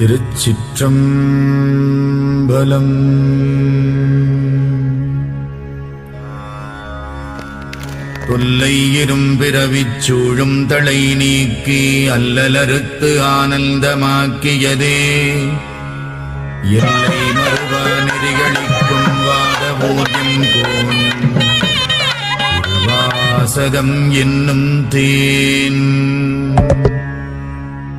திருச்சிற்றம்பலம். தொல்லை இரும்பிறவிச் சூழும் தளை நீக்கி அல்லலறுத்து ஆனந்தமாக்கியதே. எல்லை மறுவா நெறிகளிக்கும் வாதபூஜம் கோன். திருவாசகம் என்னும் தேன்.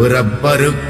பிறப்பருக்கும்